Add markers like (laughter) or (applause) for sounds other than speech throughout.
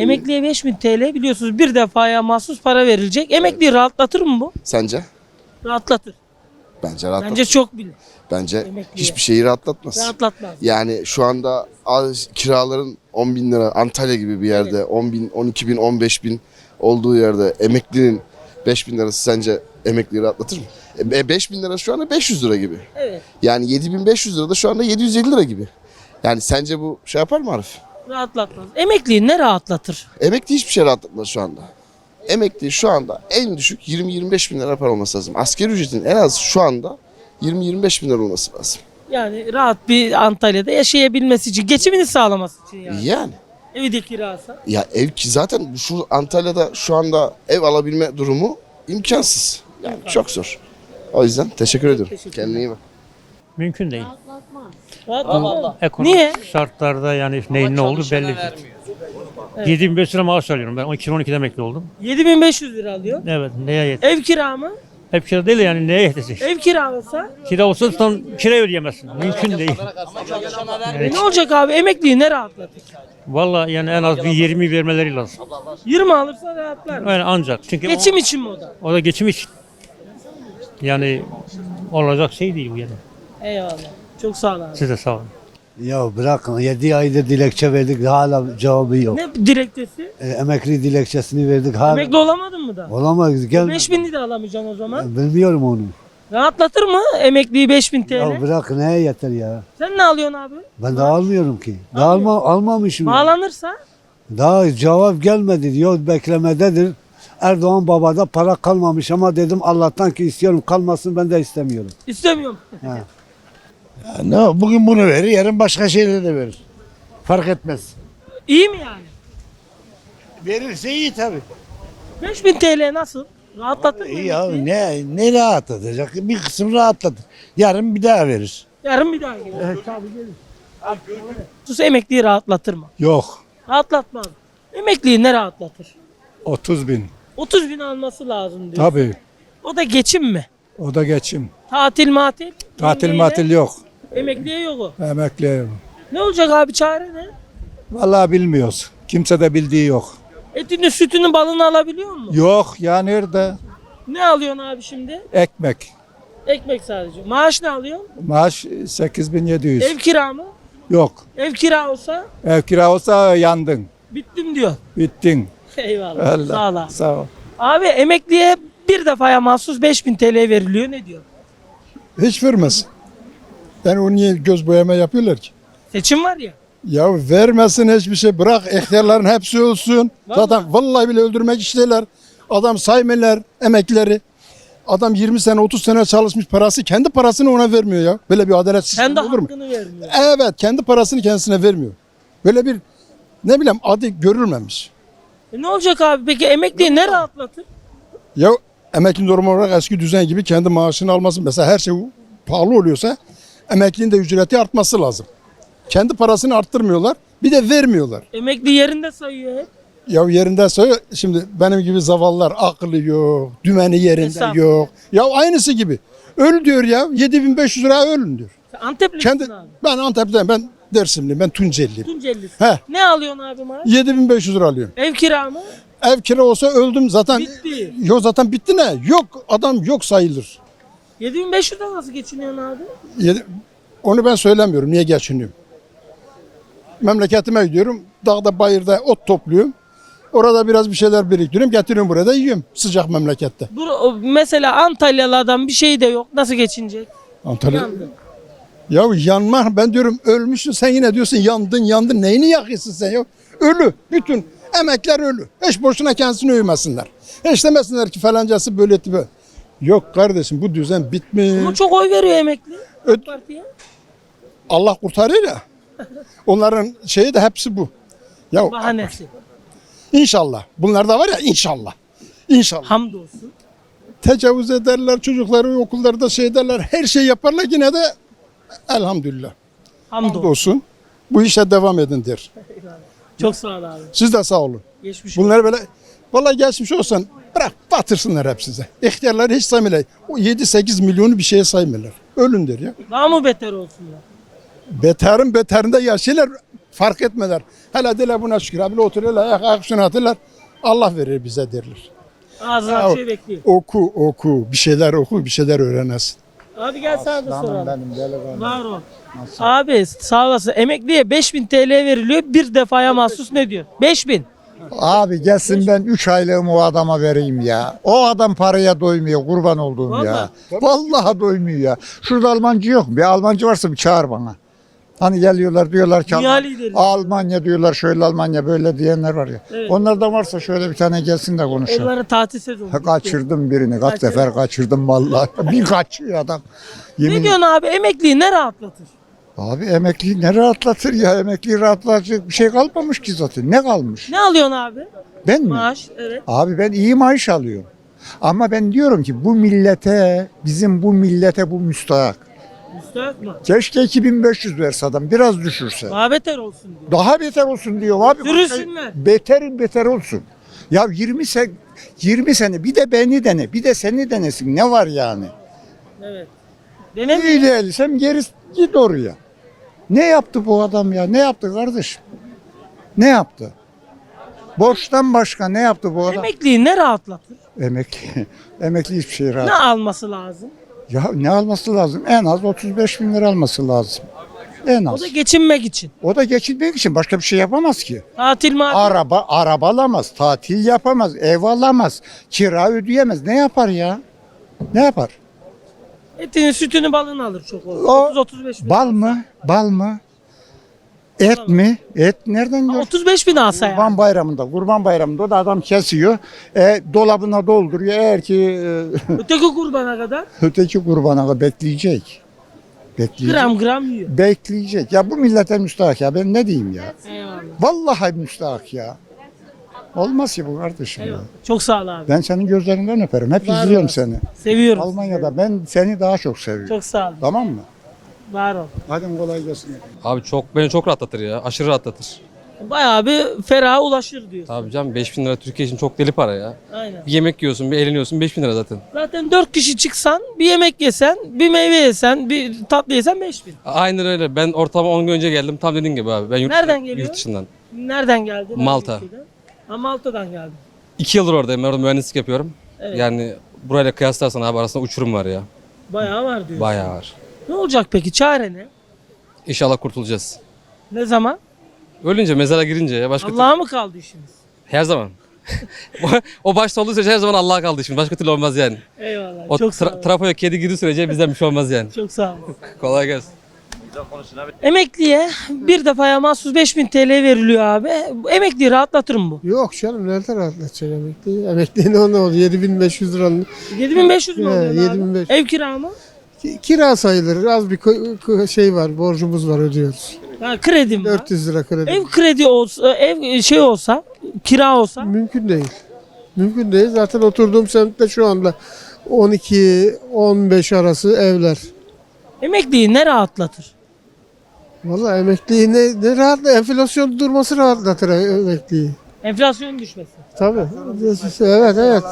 Emekliye 5000 TL biliyorsunuz bir defaya mahsus para verilecek. Emekliyi rahatlatır mı bu? Sence? Rahatlatır. Bence rahatlat. Bence çok bilir. Bence Emekliye. hiçbir şeyi rahatlatmaz. Rahatlatmaz. Yani şu anda az kiraların 10 bin lira Antalya gibi bir yerde 10 bin, 12 bin, 15 bin olduğu yerde emeklinin 5 bin lirası sence emekliyi rahatlatır mı? E, 5 bin lira şu anda 500 lira gibi. Evet. Yani 7500 lira da şu anda 750 lira gibi. Yani sence bu şey yapar mı Arif? Rahatlatmaz. Emekliyi ne rahatlatır? Emekli hiçbir şey rahatlatmaz şu anda. Emekli şu anda en düşük 20-25 bin lira para olması lazım. Asgari ücretin en az şu anda 20-25 bin lira olması lazım. Yani rahat bir Antalya'da yaşayabilmesi için, geçimini sağlaması için yani. Yani. Evi de kirasa. Ya ev ki zaten şu Antalya'da şu anda ev alabilme durumu imkansız. Yani çok zor. O yüzden teşekkür ediyorum. Kendine iyi bak. Mümkün değil. Rahatlatmaz. Ekonomik Niye? şartlarda yani neyin ne olduğu belli değil. 7500 lira maaş alıyorum ben. 2012'de emekli oldum. 7500 lira alıyor. Evet neye yetecek? Ev kira mı? Hep kira değil de yani neye yetecek? Ev kira olsa Kira olsa tam kira ödeyemezsin. Mümkün değil. e ne olacak abi? Emekliyi ne rahatlatır? Vallahi yani en az bir 20 vermeleri lazım. 20 alırsa rahatlar. Yani ancak. Çünkü Geçim için mi o da? o, o da geçim için. Yani olacak şey değil bu yani. Eyvallah. Çok sağ ol abi. Siz de sağ olun. Ya bırakın 7 aydır dilekçe verdik hala cevabı yok. Ne direktesi? E, emekli dilekçesini verdik hala. Emekli olamadın mı da? Olamayız gel. 5000 de alamayacaksın o zaman. Bilmiyorum onu. Rahatlatır mı emekliyi 5000 TL? Ya bırak neye yeter ya. Sen ne alıyorsun abi? Ben de almıyorum ki. Daha alma, almamışım. ya. Bağlanırsa Daha cevap gelmedi diyor beklemededir. Erdoğan babada para kalmamış ama dedim Allah'tan ki istiyorum kalmasın ben de istemiyorum. istemiyorum. Ne bugün bunu verir, yarın başka şeyleri de verir. Fark etmez. İyi mi yani? Verirse iyi tabii. 5000 TL nasıl? Rahatlatır mı? İyi ya emekliyi? ne ne rahatlatacak? Bir kısım rahatlatır. Yarın bir daha verir. Yarın bir daha gelir. Tabii gelir. Sus emekliyi rahatlatır mı? Yok. Rahatlatmaz. Emekliyi ne rahatlatır? 30 bin. 30 bin alması lazım diyor. Tabii. O da geçim mi? O da geçim. Tatil matil? Tatil matil yok. Emekliye yok o. Emekli. Ne olacak abi çare ne? Vallahi bilmiyoruz. Kimse de bildiği yok. Etini sütünü balını alabiliyor mu? Yok ya nerede? Ne alıyorsun abi şimdi? Ekmek. Ekmek sadece. Maaş ne alıyorsun? Maaş 8700. Ev kira mı? Yok. Ev kira olsa Ev kira olsa yandın. bittim diyor. Bittin. Eyvallah. Allah. Sağ ol abi. Sağ ol. Abi emekliye bir defaya mahsus 5000 TL veriliyor. Ne diyor? Hiç vermez. Yani o niye göz boyama yapıyorlar ki? Seçim var ya. Ya vermesin hiçbir şey. Bırak ihtiyarların hepsi olsun. Vallahi. Zaten vallahi bile öldürmek istiyorlar. Adam saymıyorlar emeklileri. Adam 20 sene 30 sene çalışmış parası kendi parasını ona vermiyor ya. Böyle bir adalet sistemi Kendi olur mu? hakkını vermiyor. Evet kendi parasını kendisine vermiyor. Böyle bir ne bileyim adı görülmemiş. E ne olacak abi? Peki emekliyi ne rahatlatır? Ya emekli normal olarak eski düzen gibi kendi maaşını alması mesela her şey pahalı oluyorsa emeklinin de ücreti artması lazım. Kendi parasını arttırmıyorlar bir de vermiyorlar. Emekli yerinde sayıyor hep. Ya yerinde söyle şimdi benim gibi zavallılar akıllı yok, dümeni yerinde Estağfurullah. yok. Ya aynısı gibi. Öl diyor ya 7500 lira ölün diyor. Sen Anteplisin Kendi abi. ben Antep'ten ben Dersimliyim ben Tunceliyim. Tuncelisin. He. Ne alıyorsun abi maaş? 7500 lira alıyorum. Ev kira mı? Ev kira olsa öldüm zaten. Bitti. Yok zaten bitti ne? Yok adam yok sayılır. 7500 lira nasıl geçiniyorsun abi? Yedi- Onu ben söylemiyorum. Niye geçiniyorum? Memleketime gidiyorum. Dağda bayırda ot topluyorum. Orada biraz bir şeyler biriktiriyorum. Getiriyorum buraya da yiyorum. Sıcak memlekette. Bu, o- mesela Antalyalı adam bir şey de yok. Nasıl geçinecek? Antalya. Yandı. Ya yanma ben diyorum ölmüşsün sen yine diyorsun yandın yandın neyini yakıyorsun sen ya? Ölü. Bütün emekler ölü. Hiç boşuna kendisini övmesinler. Hiç demesinler ki falancası böyle etti böyle. Yok kardeşim bu düzen Ama bitmiş. çok oy veriyor emekli. Öt- Partiye. Allah kurtarıyor ya. Onların şeyi de hepsi bu. Ya Bahanesi. İnşallah. Bunlar da var ya inşallah. İnşallah. Hamdolsun. Tecavüz ederler çocukları okullarda şey ederler. Her şey yaparlar yine de elhamdülillah. Hamdolsun. Olsun. Bu işe devam edin der. Çok sağ ol abi. Siz de sağ olun. Geçmiş olsun. Bunları böyle vallahi geçmiş olsan bırak batırsınlar hep size. İhtiyarları hiç saymıyorlar. O 7-8 milyonu bir şeye saymıyorlar. Ölün der ya. Daha mı beter olsunlar? Beterin beterinde yaşıyorlar. Fark etmeder. Hele dile buna şükür. Abi oturuyorlar ayak ayak şunu atırlar. Allah verir bize derler. Ağzına bir şey bekliyor. Oku oku bir şeyler oku bir şeyler öğrenesin. Abi gel sana da soralım. benim delikanlı. Var ol. Abi sağ olasın. Emekliye 5000 TL veriliyor. Bir defaya mahsus ne diyor? 5000. Abi gelsin ben 3 aylığımı o adama vereyim ya. O adam paraya doymuyor kurban olduğum ya. Vallahi doymuyor ya. Şurada Almancı yok mu? Bir Almancı varsa bir çağır bana. Hani geliyorlar diyorlar ki Dünya lideri. Almanya diyorlar şöyle Almanya böyle diyenler var ya. Evet. Onlardan varsa şöyle bir tane gelsin de konuşalım. Onlara tatil sezonu. Ha, Kaçırdım birini kaç Kaçırdın. sefer kaçırdım vallahi. (laughs) bir kaçıyor adam. Ne Yemin diyorsun abi? Emekliyi ne rahatlatır? Abi emekliyi ne rahatlatır ya? Emekliyi rahatlatacak bir şey kalmamış ki zaten. Ne kalmış? Ne alıyorsun abi? Ben mi? Maaş. Evet. Abi ben iyi maaş alıyorum. Ama ben diyorum ki bu millete, bizim bu millete bu müstahak. Müstahak mı? Keşke 2500 verse adam biraz düşürse. Daha beter olsun diyor. Daha beter olsun diyor abi. Sürünsünler. Beterin beter olsun. Ya 20 sene, 20 sene bir de beni dene, bir de seni denesin. Ne var yani? Evet. Denemiyor. İyi değilsem geri git oraya. Ne yaptı bu adam ya? Ne yaptı kardeşim? Ne yaptı? Borçtan başka ne yaptı bu adam? Emekliyi ne rahatlatır? Emekli. (laughs) Emekli hiçbir şey rahat. Ne alması lazım? Ya ne alması lazım? En az 35 bin lira alması lazım. En O az. da geçinmek için. O da geçinmek için başka bir şey yapamaz ki. Tatil matil. Araba araba alamaz, tatil yapamaz, ev alamaz, kira ödeyemez. Ne yapar ya? Ne yapar? Etini sütünü balını alır çok olur. O- 30-35 bin. Bal mı? Bal mı? Et mi? Et nereden Ha, gör? 35 bin alsa yani. Kurban bayramında, kurban bayramında o da adam kesiyor. E, dolabına dolduruyor. Eğer ki e, (laughs) Öteki kurbana kadar öteki kurbana kadar bekleyecek. Bekleyecek. gram gram yiyor. Bekleyecek. Ya bu millete müstahak ya. Ben ne diyeyim ya? Eyvallah. Vallahi müstahak ya. Olmaz ki bu kardeşim ya. Çok sağ ol abi. Ben senin gözlerinden öperim. Hep Var izliyorum seni. Seviyorum. Almanya'da ben seni daha çok seviyorum. Çok sağ ol. Tamam mı? Var ol. Hadi kolay gelsin. Abi çok beni çok rahatlatır ya. Aşırı rahatlatır. Bayağı bir feraha ulaşır diyor. Tabii canım 5000 lira Türkiye için çok deli para ya. Aynen. Bir yemek yiyorsun, bir eğleniyorsun 5000 lira zaten. Zaten 4 kişi çıksan, bir yemek yesen, bir meyve yesen, bir tatlı yesen 5000. Aynen öyle. Ben ortama 10 gün önce geldim. Tam dediğin gibi abi. Ben yurt, Nereden geliyor? Yurt dışından. Nereden geldin? Hangi Malta. ülkeden? Malta'dan geldim. 2 yıldır oradayım. Ben orada mühendislik yapıyorum. Evet. Yani burayla kıyaslarsan abi arasında uçurum var ya. Bayağı var diyorsun. Bayağı var. Ne olacak peki? Çare ne? İnşallah kurtulacağız. Ne zaman? Ölünce mezara girince ya başka Allah'a mı kaldı işiniz? her zaman. (laughs) o başta olduğu sürece her zaman Allah'a kaldı şimdi. Başka türlü olmaz yani. Eyvallah. O Çok sağ tra- ol. trafoya kedi girdiği sürece bizden bir şey olmaz yani. Çok sağ ol. (laughs) Kolay gelsin. Emekliye bir defaya mahsus 5000 TL veriliyor abi. Emekliyi rahatlatır mı bu? Yok canım nereden rahatlatacak emekli? Emekli ne oldu? 7500 liranın 7500 mü oluyor abi? 7500. Ev kira mı? ki- kira sayılır. Az bir ko- ko- şey var, borcumuz var ödüyoruz. Ha, kredim var. 400 lira kredi. Ev kredi olsa, ev şey olsa, kira olsa Mümkün değil. Mümkün değil. Zaten oturduğum semtte şu anda 12-15 arası evler. emekliyi ne rahatlatır? Vallahi emekliyi ne, ne rahat, enflasyon durması rahatlatır emekliyi. Enflasyon düşmesi. Tabii. Evet evet.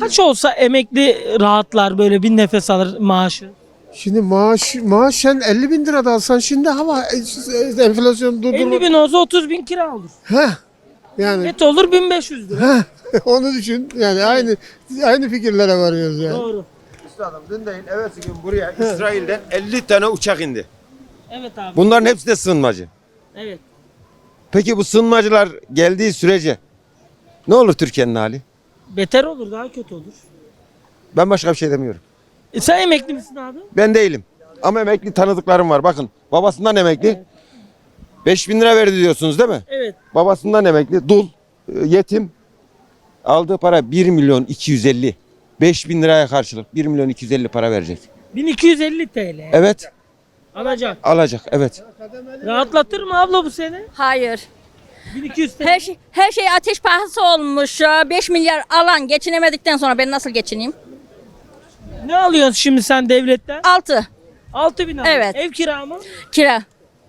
Kaç olsa emekli rahatlar böyle bir nefes alır maaşı? Şimdi maaş maaş sen 50 bin lira da alsan şimdi ama enflasyon 50 durdurma. bin olsa 30 bin kira olur. Heh. Yani Net olur 1500 lira. (laughs) onu düşün. Yani aynı aynı fikirlere varıyoruz yani. Doğru. Üstadım dün değil evvelsi gün buraya İsrail'den 50 tane uçak indi. Evet abi. Bunların hepsi de sığınmacı. Evet. Peki bu sığınmacılar geldiği sürece ne olur Türkiye'nin hali? Beter olur, daha kötü olur. Ben başka bir şey demiyorum. E sen emekli misin abi? Ben değilim. Ama emekli tanıdıklarım var. Bakın babasından emekli. 5000 lira verdi diyorsunuz değil mi? Evet. Babasından emekli. Dul, e, yetim. Aldığı para 1 milyon 250. 5000 liraya karşılık 1 milyon 250 para verecek. 1250 TL. Evet Alacak. alacak evet. Rahatlatır mı abla bu seni? Hayır. 1200 TL. Her şey, her şey ateş pahası olmuş. 5 milyar alan geçinemedikten sonra ben nasıl geçineyim? Ne alıyorsun şimdi sen devletten? 6 6000 alıyorsun. Evet. Ev kira mı? kira.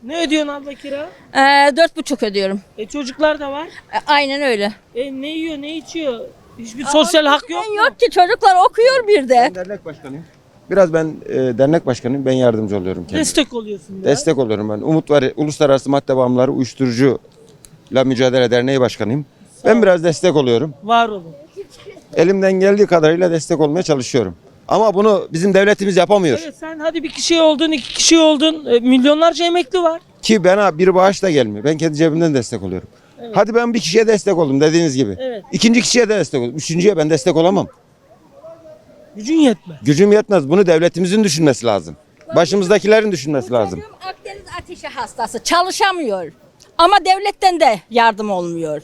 Ne ödüyorsun abla kira? Ee, 4,5 ödüyorum. E çocuklar da var. E, aynen öyle. E ne yiyor ne içiyor? Hiçbir sosyal hak yok mu? yok ki çocuklar okuyor bir de. Dernek başkanıyım. Biraz ben e, dernek başkanıyım. Ben yardımcı oluyorum kendime. Destek oluyorsun biraz. Destek oluyorum ben. Umut var Uluslararası Madde Bağımlıları Uyuşturucuyla Mücadele Derneği Başkanıyım. Ben biraz destek oluyorum. Var olun. Elimden geldiği kadarıyla destek olmaya çalışıyorum. Ama bunu bizim devletimiz yapamıyor. Evet sen hadi bir kişi oldun, iki kişi oldun. e, milyonlarca emekli var. Ki bana bir bağış da gelmiyor. Ben kendi cebimden destek oluyorum. Hadi ben bir kişiye destek oldum dediğiniz gibi. Evet. İkinci kişiye de destek oldum. Üçüncüye ben destek olamam. Gücün yetmez. Gücüm yetmez. Bunu devletimizin düşünmesi lazım. Başımızdakilerin düşünmesi lazım. Çocuğum Akdeniz ateşi hastası çalışamıyor. Ama devletten de yardım olmuyor.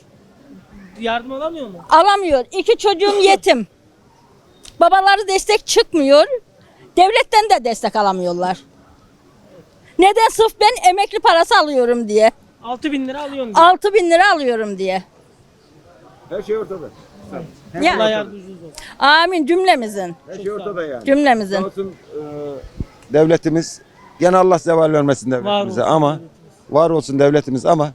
Yardım alamıyor mu? Alamıyor. İki çocuğum (coughs) yetim. Babaları destek çıkmıyor. Devletten de destek alamıyorlar. Neden? Sırf ben emekli parası alıyorum diye. 6 bin lira alıyorsun. diyor. 6 bin lira alıyorum diye. Her şey ortada. Allah Ya, yardımcınız olsun. Amin cümlemizin. Her şey ortada yani. Cümlemizin. Olsun devletimiz gene Allah zeval vermesin devletimize olsun ama var olsun devletimiz ama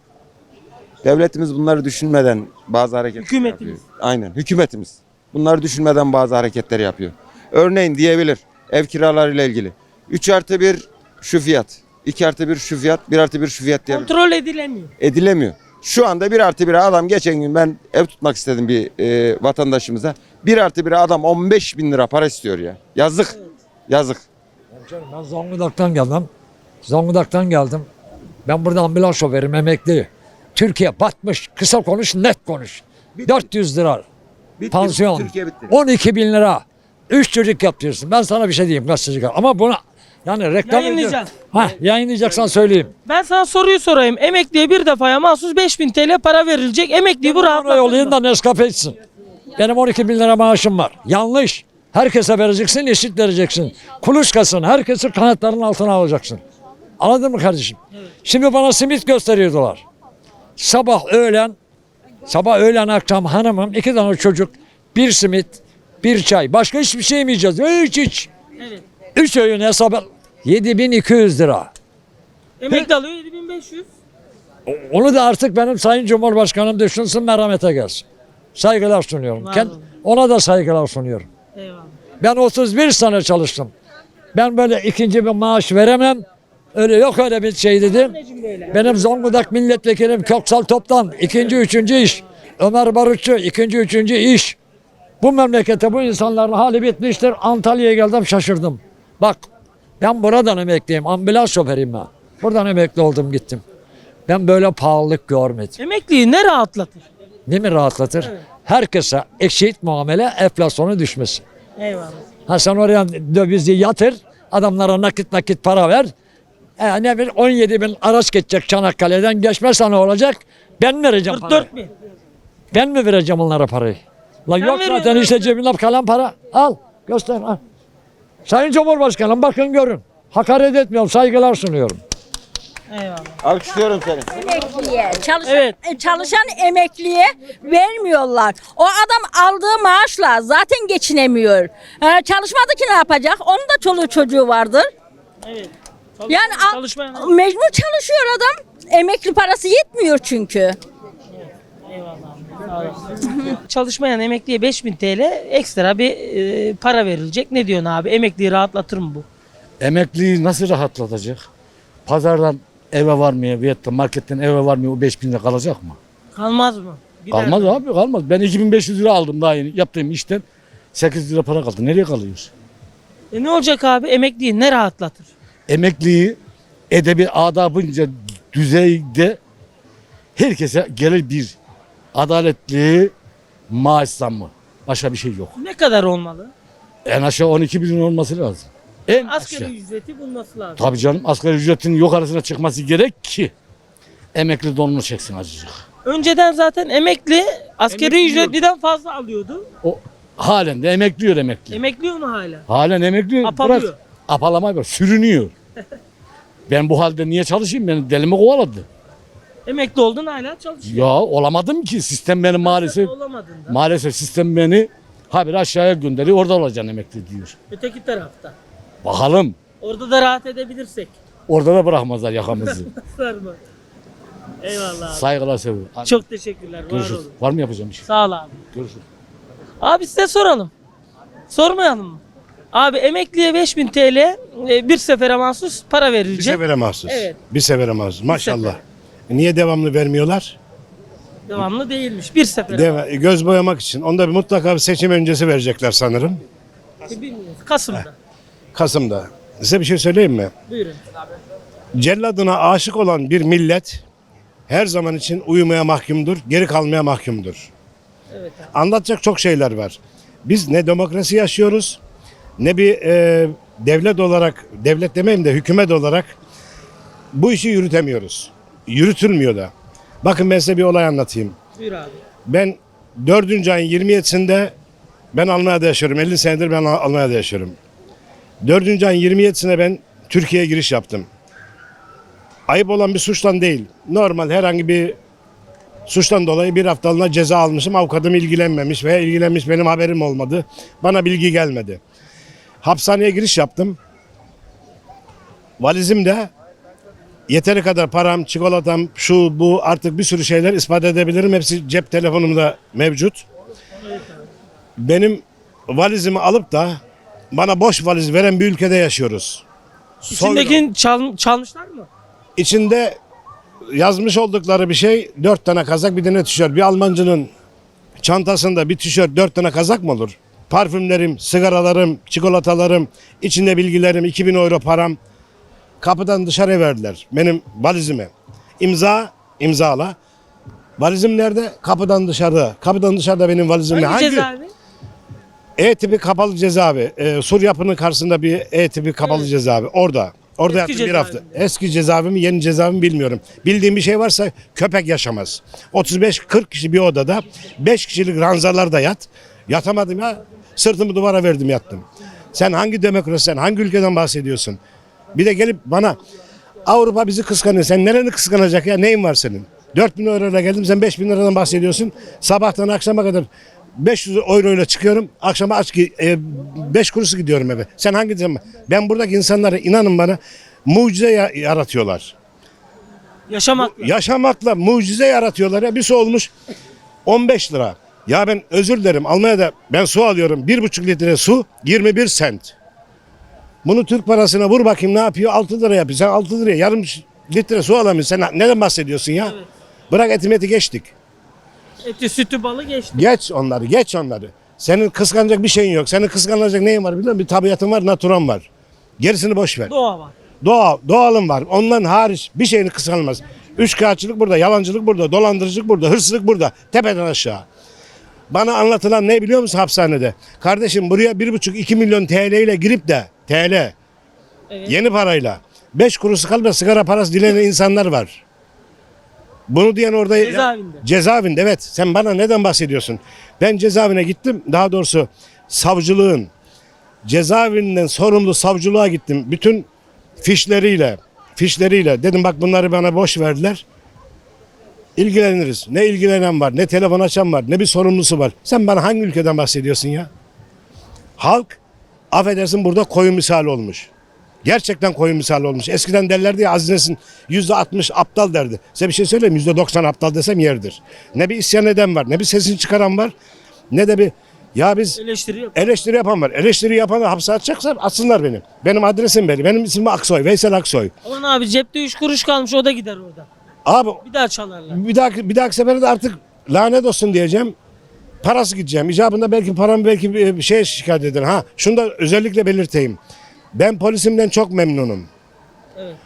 devletimiz bunları düşünmeden bazı hareketler Hükümetimiz. yapıyor. Aynen hükümetimiz. Bunları düşünmeden bazı hareketler yapıyor. Örneğin diyebilir ev kiralarıyla ilgili. 3 artı 1 şu fiyat. 2 artı 1 şu fiyat. 1 artı 1 şu fiyat diye Kontrol edilemiyor. edilemiyor. Şu anda 1 artı 1 adam geçen gün ben ev tutmak istedim bir e, vatandaşımıza. 1 artı 1 adam 15 bin lira para istiyor ya. Yazık. Yazık. Ben Zonguldak'tan geldim. Zonguldak'tan geldim. Ben burada ambulans şoförüm emekli. Türkiye batmış. Kısa konuş net konuş. 400 lira. Bitti. Pansiyon. Türkiye bitti. 12 bin lira. 3 çocuk yaptırırsın. Ben sana bir şey diyeyim gazetecilik. Ama bunu yani reklam Yayınlayacağım. Ha yayınlayacaksan söyleyeyim. Ben sana soruyu sorayım. Emekliye bir defaya mahsus 5000 TL para verilecek. Emekliyi bu rahatlatır yollayın mı? da Nescafe içsin. Benim 12 bin lira maaşım var. Yanlış. Herkese vereceksin, eşit vereceksin. Kuluçkasın, herkesi kanatlarının altına alacaksın. Anladın mı kardeşim? Şimdi bana simit gösteriyordular. Sabah, öğlen, sabah, öğlen, akşam hanımım, iki tane çocuk, bir simit, bir çay. Başka hiçbir şey yemeyeceğiz. Hiç hiç. Evet. Üç öğün hesabı 7200 lira. Emekli alıyor 7500. Onu da artık benim Sayın Cumhurbaşkanım düşünsün merhamete gelsin. Saygılar sunuyorum. Kend- ona da saygılar sunuyorum. Eyvallah. Ben 31 sene çalıştım. Ben böyle ikinci bir maaş veremem. Öyle yok öyle bir şey dedim. Benim Zonguldak milletvekilim Köksal Toptan ikinci üçüncü iş. Ömer Barutçu ikinci üçüncü iş. Bu memlekette bu insanların hali bitmiştir. Antalya'ya geldim şaşırdım. Bak ben buradan emekliyim. Ambulans şoförüyüm ben. Buradan emekli oldum gittim. Ben böyle pahalılık görmedim. Emekliyi ne rahatlatır? Değil mi rahatlatır? Herkese eşit muamele enflasyonu düşmesi. Eyvallah. Ha sen oraya dövizi yatır, adamlara nakit nakit para ver. E, ne bir 17 bin araç geçecek Çanakkale'den geçmezse ne olacak? Ben vereceğim parayı? 44 bin. Ben mi vereceğim onlara parayı? Sen yok zaten işte cebinde kalan para. Al göster al. Sayın Cumhurbaşkanım bakın görün. Hakaret etmiyorum saygılar sunuyorum. Eyvallah. Alkışlıyorum seni. Emekliye, çalışan, Evet. e, çalışan emekliye vermiyorlar. O adam aldığı maaşla zaten geçinemiyor. Ha, çalışmadı ki ne yapacak? Onun da çoluğu çocuğu vardır. Evet. Yani al- çalışmayan mecbur çalışıyor adam. Emekli parası yetmiyor çünkü. (laughs) çalışmayan emekliye 5000 TL ekstra bir e, para verilecek. Ne diyorsun abi? Emekliyi rahatlatır mı bu? Emekliyi nasıl rahatlatacak? Pazardan eve varmıyor veyahut da marketten eve varmıyor o 5000 lira kalacak mı? Kalmaz mı? Gider Kalmaz mi? abi kalmaz. Ben 2500 lira aldım daha yeni yaptığım işten 8 lira para kaldı. Nereye kalıyor? E ne olacak abi? Emekliyi ne rahatlatır? Emekliyi edebi adabınca düzeyde herkese gelir bir adaletli maaş zammı. Başka bir şey yok. Ne kadar olmalı? En aşağı 12 bin olması lazım. En Asgari aşağı. ücreti bulması lazım. Tabii canım asgari ücretin yukarısına çıkması gerek ki emekli donunu çeksin azıcık. Önceden zaten emekli askeri Emekli ücretliden fazla alıyordu. O halen de emekliyor emekli. Emekliyor mu hala? Halen emekliyor. Apalıyor. Bırak, apalamayı bırak. Sürünüyor. (laughs) ben bu halde niye çalışayım? Beni delimi kovaladı. Emekli oldun hala çalışıyor. Ya olamadım ki. Sistem beni maalesef Olamadın da. maalesef sistem beni habire aşağıya gönderiyor. Orada olacaksın emekli diyor. Öteki tarafta. Bakalım. Orada da rahat edebilirsek. Orada da bırakmazlar yakamızı. (laughs) Var mı? Eyvallah abi. Saygılar seviyorum. Çok teşekkürler. Var Görüşürüz. olun. Var mı yapacağım bir şey? Sağ ol abi. Görüşürüz. Abi size soralım. Sormayalım mı? Abi emekliye 5000 TL e, bir sefere mahsus para Bir verilecek. sefere mahsus. Evet. Bir sefere mahsus. Maşallah. sefere. Niye devamlı vermiyorlar? Devamlı değilmiş. Bir sefere. Deve- göz boyamak için. Onda bir mutlaka bir seçim öncesi verecekler sanırım. E, bilmiyoruz. Kasım'da. Kasım'da. Size bir şey söyleyeyim mi? Buyurun. Celladına aşık olan bir millet her zaman için uyumaya mahkumdur, geri kalmaya mahkumdur. Evet. Anlatacak çok şeyler var. Biz ne demokrasi yaşıyoruz, ne bir e, devlet olarak, devlet demeyeyim de hükümet olarak bu işi yürütemiyoruz. Yürütülmüyor da. Bakın ben size bir olay anlatayım. Buyur abi. Ben 4. ayın 27'sinde ben Almanya'da yaşıyorum. 50 senedir ben Al- Almanya'da yaşıyorum. 4. ayın 27'sine ben Türkiye'ye giriş yaptım. Ayıp olan bir suçtan değil. Normal herhangi bir suçtan dolayı bir haftalığına ceza almışım. Avukatım ilgilenmemiş veya ilgilenmiş benim haberim olmadı. Bana bilgi gelmedi. Hapishaneye giriş yaptım. Valizimde yeteri kadar param, çikolatam, şu bu artık bir sürü şeyler ispat edebilirim. Hepsi cep telefonumda mevcut. Benim valizimi alıp da bana boş valiz veren bir ülkede yaşıyoruz. Soygun. İçindeki çal, çalmışlar mı? İçinde yazmış oldukları bir şey dört tane kazak bir tane tişört. Bir Almancının çantasında bir tişört dört tane kazak mı olur? Parfümlerim, sigaralarım, çikolatalarım, içinde bilgilerim, 2000 euro param. Kapıdan dışarı verdiler benim valizimi. İmza, imzala. Valizim nerede? Kapıdan dışarı. Kapıdan dışarıda benim valizim. Hangi, Hangi? cezaevi? E tipi kapalı cezaevi. Ee, Sur yapının karşısında bir E tipi kapalı cezaevi. Orada. Orada Eski yattım bir hafta. cezaevinde. Eski cezaevi mi yeni cezaevi mi bilmiyorum. Bildiğim bir şey varsa köpek yaşamaz. 35-40 kişi bir odada 5 kişilik ranzalarda yat. Yatamadım ya. Sırtımı duvara verdim yattım. Sen hangi demokrasi, sen hangi ülkeden bahsediyorsun? Bir de gelip bana Avrupa bizi kıskanıyor. Sen nereni kıskanacak ya? Neyin var senin? 4 bin euroyla geldim sen 5 bin liradan bahsediyorsun. Sabahtan akşama kadar 500 euro ile çıkıyorum. Akşama aç 5 kurusu gidiyorum eve. Sen hangi zaman? Ben buradaki insanlara inanın bana mucize ya- yaratıyorlar. Yaşamak. Yaşamakla mucize yaratıyorlar ya. Bir su olmuş 15 lira. Ya ben özür dilerim Almanya'da ben su alıyorum. 1,5 litre su 21 sent. Bunu Türk parasına vur bakayım ne yapıyor? 6 lira yapıyor. Sen 6 liraya yarım litre su alamıyorsun. Sen neden bahsediyorsun ya? Bırak etimeti geçtik. Eti, sütü, balı geçti. Geç onları, geç onları. Senin kıskanacak bir şeyin yok. Senin kıskanacak neyin var biliyor musun? Bir tabiatın var, naturan var. Gerisini boş ver. Doğa var. Doğa, doğalın var. Ondan hariç bir şeyini kıskanılmaz. Üç kağıtçılık burada, yalancılık burada, dolandırıcılık burada, hırsızlık burada. Tepeden aşağı. Bana anlatılan ne biliyor musun hapishanede? Kardeşim buraya bir buçuk iki milyon TL ile girip de TL yeni parayla beş kuruşu kalıp da sigara parası dilenen insanlar var. Bunu diyen orada Cezaevinde. Cezaevinde evet. Sen bana neden bahsediyorsun? Ben cezaevine gittim. Daha doğrusu savcılığın cezaevinden sorumlu savcılığa gittim. Bütün fişleriyle, fişleriyle dedim bak bunları bana boş verdiler. İlgileniriz. Ne ilgilenen var, ne telefon açan var, ne bir sorumlusu var. Sen bana hangi ülkeden bahsediyorsun ya? Halk affedersin burada koyun misali olmuş. Gerçekten koyun misali olmuş. Eskiden derlerdi ya Aziz Nesin yüzde altmış aptal derdi. Size bir şey söyleyeyim yüzde doksan aptal desem yerdir. Ne bir isyan eden var, ne bir sesini çıkaran var, ne de bir ya biz Eleştiri yok. eleştiri yapan var. Eleştiri yapanı hapse atacaksa atsınlar beni. Benim adresim belli. Benim ismim Aksoy, Veysel Aksoy. Aman abi cepte 3 kuruş kalmış o da gider orada. Abi Bir daha çalarlar. bir dahaki bir dahaki sefere de artık lanet olsun diyeceğim. Parası gideceğim. İcabında belki paramı belki bir şeye şikayet ederim. Ha şunu da özellikle belirteyim. Ben polisimden çok memnunum. Evet.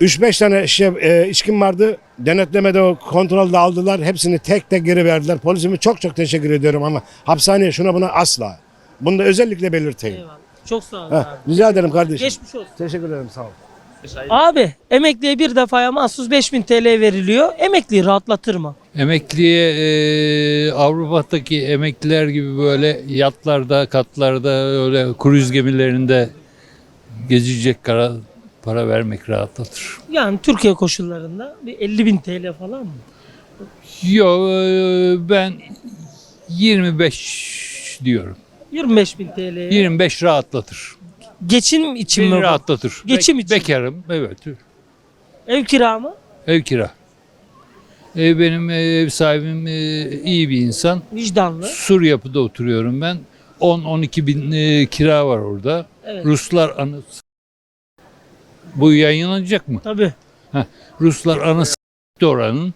3-5 tane şey, e, içkim vardı. Denetlemede o kontrolde aldılar. Hepsini tek tek geri verdiler. Polisime çok çok teşekkür ediyorum ama hapishaneye şuna buna asla. Bunu da özellikle belirteyim. Eyvallah. Çok sağ ol Heh, abi. rica ederim kardeşim. Geçmiş olsun. Teşekkür ederim sağ ol. Abi emekliye bir defaya mahsus 5000 TL veriliyor. Emekliyi rahatlatır mı? Emekliye e, Avrupa'daki emekliler gibi böyle yatlarda, katlarda, öyle kruz gemilerinde gezecek para, para vermek rahatlatır. Yani Türkiye koşullarında bir 50 bin TL falan mı? Yo e, ben 25 diyorum. 25 bin TL. 25 rahatlatır. Geçim için Beni mi? rahatlatır. Geçim Bek- için. Bekarım evet. Ev kira mı? Ev kira. Ev benim ev sahibim e, iyi bir insan. Vicdanlı. Sur yapıda oturuyorum ben. 10-12 bin e, kira var orada. Evet. Ruslar anı bu yayınlanacak mı? Tabii. Heh, Ruslar anı oranın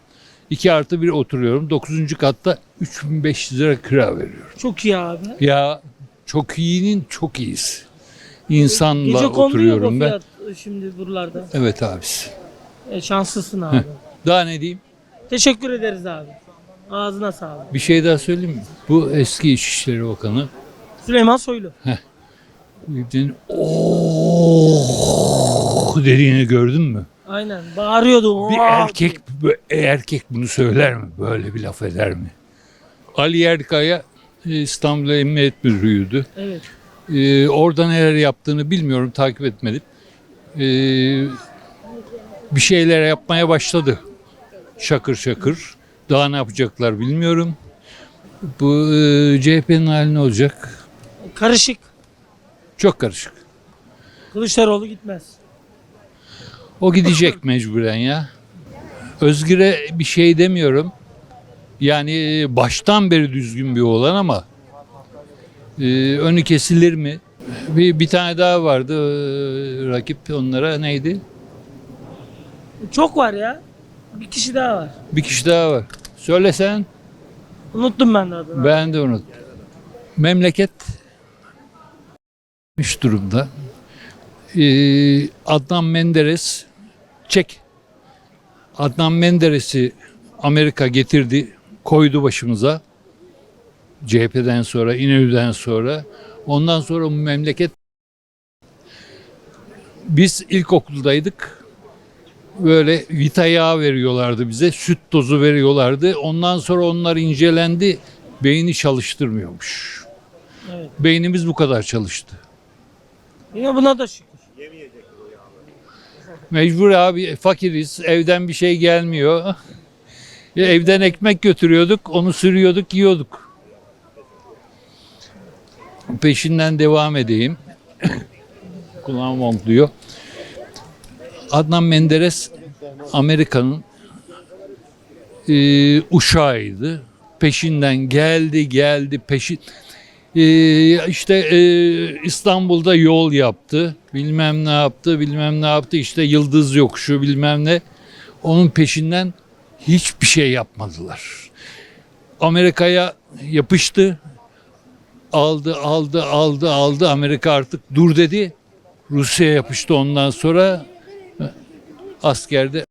2 artı 1 oturuyorum. 9. katta 3500 lira kira veriyorum. Çok iyi abi. Ya çok iyinin çok iyisi. İnsanla Gece oturuyorum ben. şimdi buralarda. Evet abisi. E, şanslısın abi. Daha ne diyeyim? Teşekkür ederiz abi. Ağzına sağlık. Bir şey daha söyleyeyim mi? Bu eski İçişleri Bakanı Süleyman Soylu. Birden oh dediğini gördün mü? Aynen. Bağırıyordu. Bir "Aa!" erkek bö- erkek bunu söyler mi? Böyle bir laf eder mi? Ali Yerkaya e, İstanbul Emniyet Müdürü'ydü. Evet. Ee, orada neler yaptığını bilmiyorum, takip etmedim. Ee, bir şeyler yapmaya başladı. Şakır şakır. Daha ne yapacaklar bilmiyorum. Bu e, CHP'nin hali ne olacak? Karışık. Çok karışık. Kılıçdaroğlu gitmez. O gidecek (laughs) mecburen ya. Özgür'e bir şey demiyorum. Yani baştan beri düzgün bir oğlan ama e, önü kesilir mi? Bir, bir tane daha vardı e, rakip onlara neydi? Çok var ya. Bir kişi daha var. Bir kişi daha var. Söylesen Unuttum ben de adını. ben de unuttum. Memleket üç durumda. Ee, Adnan Menderes çek. Adnan Menderes'i Amerika getirdi, koydu başımıza. CHP'den sonra, İnönü'den sonra. Ondan sonra bu memleket biz ilkokuldaydık. Böyle vita yağı veriyorlardı bize, süt tozu veriyorlardı. Ondan sonra onlar incelendi, beyni çalıştırmıyormuş. Evet. Beynimiz bu kadar çalıştı. Yine buna da şükür. Mecbur abi fakiriz. Evden bir şey gelmiyor. Ya (laughs) evden ekmek götürüyorduk, onu sürüyorduk, yiyorduk. Peşinden devam edeyim. (coughs) Kulağım honkluyor. Adnan Menderes Amerika'nın e, uşağıydı. Peşinden geldi geldi peşin e, işte e, İstanbul'da yol yaptı. Bilmem ne yaptı, bilmem ne yaptı. İşte Yıldız Yokuşu bilmem ne. Onun peşinden hiçbir şey yapmadılar. Amerika'ya yapıştı. Aldı, aldı, aldı, aldı. Amerika artık dur dedi. Rusya'ya yapıştı ondan sonra askerde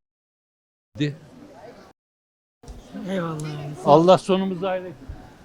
Eyvallah. Allah sonumuzu hayret.